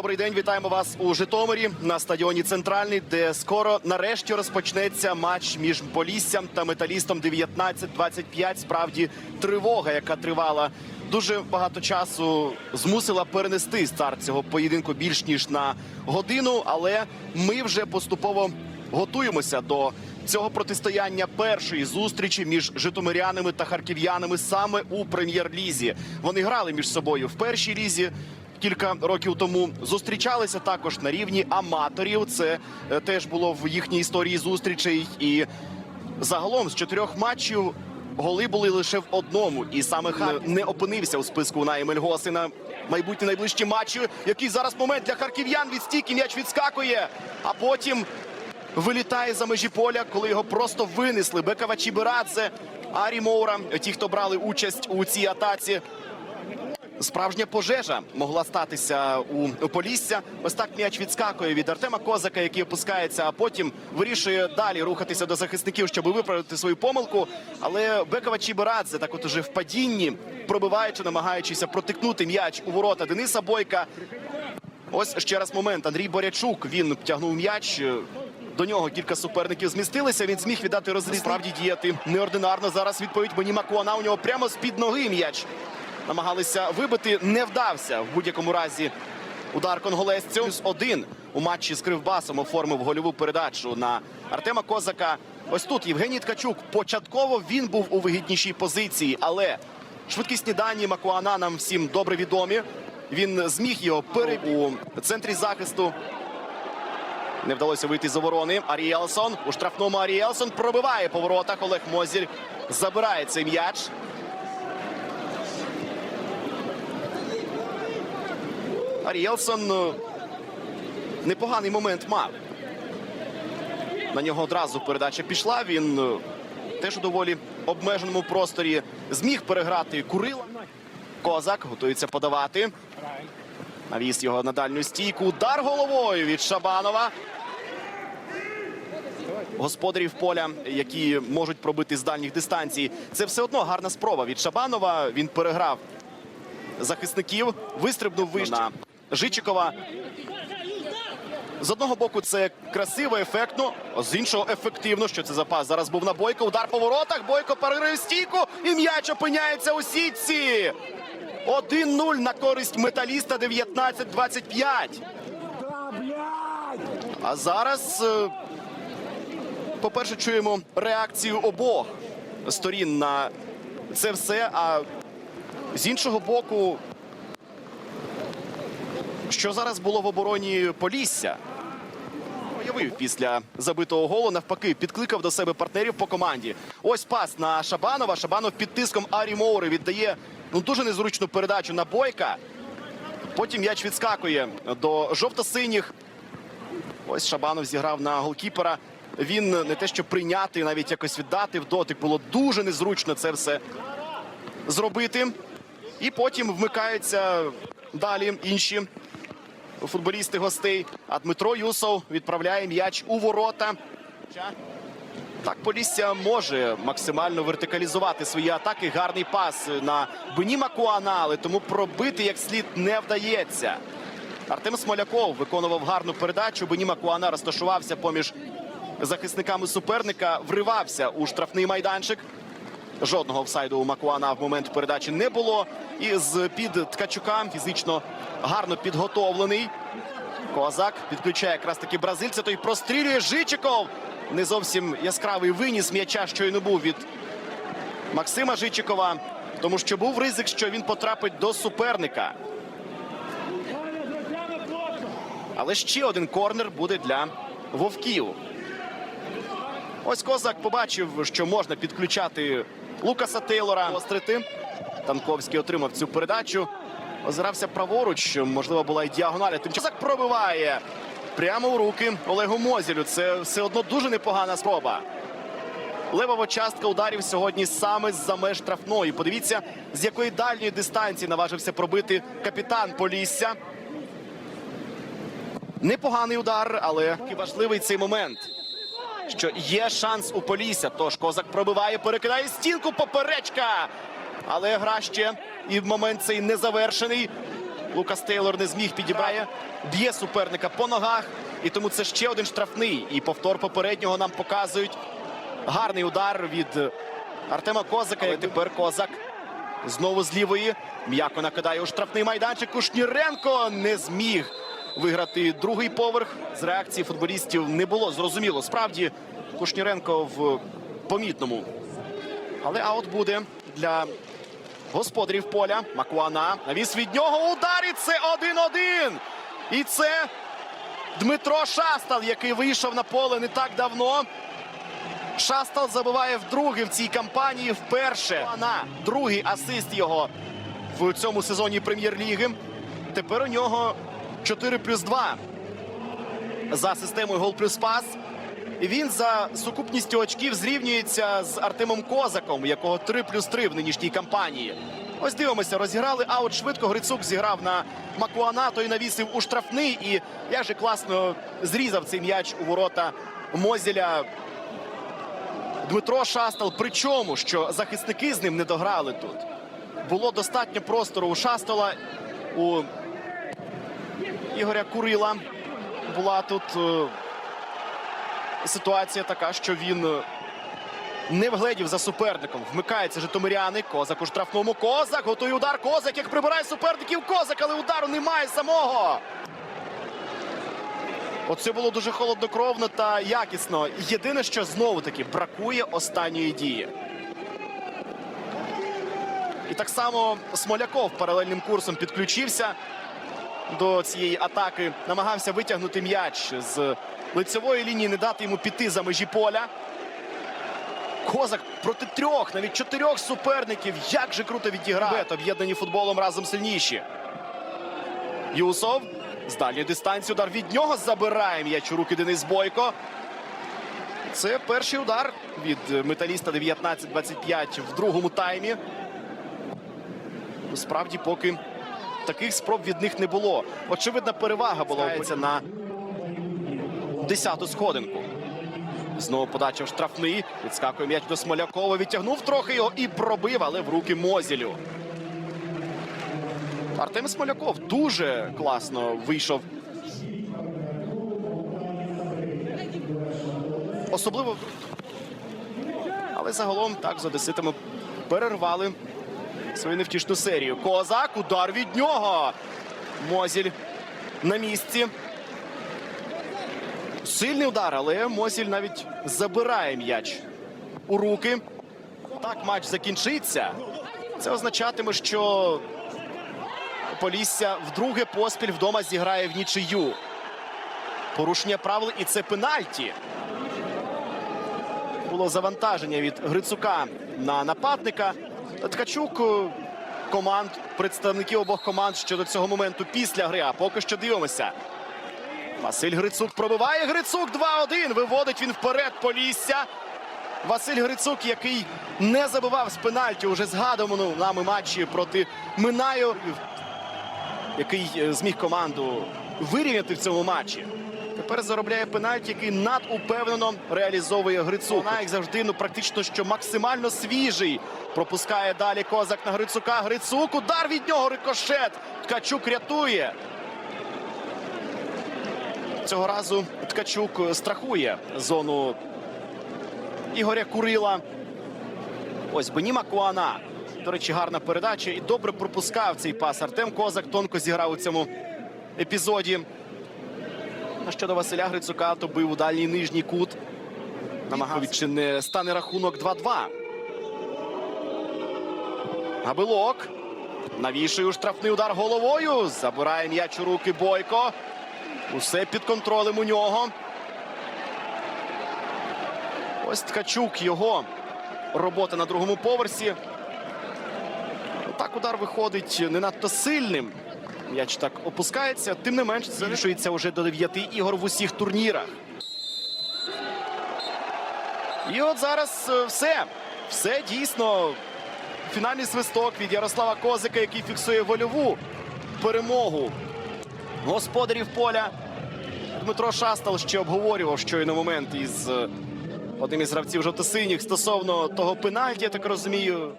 Добрий день, вітаємо вас у Житомирі на стадіоні Центральний, де скоро нарешті розпочнеться матч між Поліссям та металістом 19-25. Справді тривога, яка тривала дуже багато часу, змусила перенести старт цього поєдинку більш ніж на годину. Але ми вже поступово готуємося до цього протистояння першої зустрічі між житомирянами та харків'янами саме у прем'єр-лізі. Вони грали між собою в першій лізі. Кілька років тому зустрічалися також на рівні аматорів. Це е, теж було в їхній історії зустрічей. І загалом з чотирьох матчів голи були лише в одному. І саме Харків не опинився у списку на Емельгоси на майбутні найближчі матчі. Який зараз момент для харків'ян від стійки м'яч відскакує, а потім вилітає за межі поля, коли його просто винесли. Бекава Чіберадзе, Арі Моура, ті, хто брали участь у цій атаці. Справжня пожежа могла статися у Полісся. Ось так м'яч відскакує від Артема Козака, який опускається, а потім вирішує далі рухатися до захисників, щоб виправити свою помилку. Але Бекова Чіберадзе так от уже в падінні, пробиваючи, намагаючися протикнути м'яч у ворота Дениса Бойка. Ось ще раз момент. Андрій Борячук він тягнув м'яч. До нього кілька суперників змістилися. Він зміг віддати розріз. Справді діяти неординарно. Зараз відповідь Бені Макуана. У нього прямо з-під ноги м'яч. Намагалися вибити. Не вдався в будь-якому разі. Удар конголезцю. Плюс один у матчі з Кривбасом оформив гольову передачу на Артема Козака. Ось тут Євгеній Ткачук. Початково він був у вигіднішій позиції, але швидкісні дані Макуана нам всім добре відомі. Він зміг його пере у центрі захисту. Не вдалося вийти з оборони. Аріелсон у штрафному Аріелсон пробиває по воротах. Олег Мозіль забирає цей м'яч. Аріелсон е, непоганий момент мав. На нього одразу передача пішла. Він е, теж у доволі обмеженому просторі зміг переграти Курила. Козак готується подавати. Навіс його на дальню стійку. Удар головою від Шабанова. Господарів поля, які можуть пробити з дальніх дистанцій. Це все одно гарна спроба від Шабанова. Він переграв захисників, вистрибнув вище на Жичикова. З одного боку це красиво, ефектно, з іншого ефективно. Що це за пас? Зараз був на Бойко. Удар по воротах. Бойко перерив стійку і м'яч опиняється у сітці. 1-0 на користь металіста 19-25. А зараз, е, по-перше, чуємо реакцію обох сторін на це все. А з іншого боку, що зараз було в обороні Полісся? Після забитого голу, навпаки, підкликав до себе партнерів по команді. Ось пас на Шабанова. Шабанов під тиском Арі Моури віддає ну, дуже незручну передачу на Бойка. Потім м'яч відскакує до жовто-синіх. Ось Шабанов зіграв на голкіпера. Він не те, що прийняти, навіть якось віддати в дотик. Було дуже незручно це все зробити. І потім вмикаються далі інші футболісти гостей. А Дмитро Юсов відправляє м'яч у ворота. Так, Полісся може максимально вертикалізувати свої атаки. Гарний пас на Бені Макуана, але тому пробити як слід не вдається. Артем Смоляков виконував гарну передачу. Бені Макуана розташувався поміж захисниками суперника, вривався у штрафний майданчик. Жодного офсайду у Макуана в момент передачі не було. І з під Ткачука фізично гарно підготовлений. Козак підключає якраз таки бразильця. Той прострілює Жичиков. Не зовсім яскравий виніс м'яча, що й не був від Максима Жичикова. Тому що був ризик, що він потрапить до суперника. Але ще один корнер буде для вовків. Ось Козак побачив, що можна підключати Лукаса Тейлора. Острити. Танковський отримав цю передачу. Озирався праворуч. Можливо, була й діагональ. Тим часом пробиває прямо у руки Олегу Мозілю. Це все одно дуже непогана спроба. Левова частка ударів сьогодні саме з-за меж штрафної. Подивіться, з якої дальньої дистанції наважився пробити капітан Полісся. Непоганий удар, але важливий цей момент. Що є шанс у Полісся. Тож Козак пробиває, перекидає стінку поперечка. Але гра ще і в момент цей не завершений. Лукас Тейлор не зміг підібрає, б'є суперника по ногах. І тому це ще один штрафний. І повтор попереднього нам показують гарний удар від Артема Козака. І тепер Козак знову з лівої. М'яко накидає у штрафний майданчик. Кушніренко не зміг виграти другий поверх. З реакції футболістів не було зрозуміло. Справді Кушніренко в помітному. Але аут буде для господарів поля. Макуана. Навіс від нього удар. І це 1-1. І це Дмитро Шастал, який вийшов на поле не так давно. Шастал забиває вдруге в цій кампанії вперше. На другий асист його в цьому сезоні прем'єр-ліги. Тепер у нього 4 плюс 2 за системою гол плюс пас. І він за сукупністю очків зрівнюється з Артемом Козаком, якого 3 плюс 3 в нинішній кампанії. Ось дивимося, розіграли аут швидко. Грицук зіграв на Макуана, той навісив у штрафний. І як же класно зрізав цей м'яч у ворота Мозіля Дмитро Шастал. Причому, що захисники з ним не дограли тут. Було достатньо простору у Шастола, у Ігоря Курила. Була тут е, ситуація така, що він е, не вгледів за суперником. Вмикається житомиряни. Козак у штрафному. Козак готує удар. Козак як прибирає суперників. Козак, але удару немає самого. Оце було дуже холоднокровно та якісно. Єдине, що знову таки бракує останньої дії. І так само Смоляков паралельним курсом підключився до цієї атаки. Намагався витягнути м'яч з лицевої лінії, не дати йому піти за межі поля. Козак проти трьох, навіть чотирьох суперників. Як же круто відіграв. Бет, Об'єднані футболом разом сильніші. Юсов з дальньої дистанції удар від нього забирає м'яч у руки Денис Бойко. Це перший удар від металіста 19-25 в другому таймі. Справді, поки таких спроб від них не було. Очевидна перевага була на 10-ту сходинку. Знову подача в штрафний. Відскакує м'яч до Смолякова. Відтягнув трохи його і пробив, але в руки Мозілю. Артем Смоляков дуже класно вийшов. Особливо. Але загалом так з одеситами перервали свою невтішну серію. Козак, удар від нього. Мозіль на місці. Сильний удар, але Мозіль навіть забирає м'яч у руки. Так матч закінчиться. Це означатиме, що Полісся вдруге поспіль вдома зіграє в нічию. Порушення правил і це пенальті. Було завантаження від Грицука на нападника. Ткачук е, команд, представників обох команд щодо цього моменту після гри. А поки що дивимося. Василь Грицук пробиває. Грицук 2-1. Виводить він вперед Полісся. Василь Грицук, який не забивав з пенальті уже згадуваному нами матчі проти Минаю, який е, зміг команду вирівняти в цьому матчі. Тепер заробляє пенальті, який надупевнено реалізовує Грицук. Вона, як завжди, ну практично що максимально свіжий. Пропускає далі козак на Грицука. Грицук. Удар від нього рикошет. Ткачук рятує. Цього разу Ткачук страхує зону Ігоря Курила. Ось Беніма Куана. До речі, гарна передача. І добре пропускав цей пас. Артем Козак тонко зіграв у цьому епізоді. Щодо Василя Грицука, то бив у дальній нижній кут. Намагався чи не стане рахунок 2-2. Габилок. Навішує штрафний удар головою. Забирає м'яч у руки Бойко. Усе під контролем у нього. Ось Ткачук його робота на другому поверсі. Так удар виходить не надто сильним. М'яч так опускається. Тим не менш, збільшується вже до 9 ігор в усіх турнірах. І от зараз е, все. Все дійсно. Фінальний свисток від Ярослава Козика, який фіксує вольову перемогу господарів поля. Дмитро Шастал ще обговорював щойно момент із е, одним із гравців жовто-синіх стосовно того пенальті, я так розумію.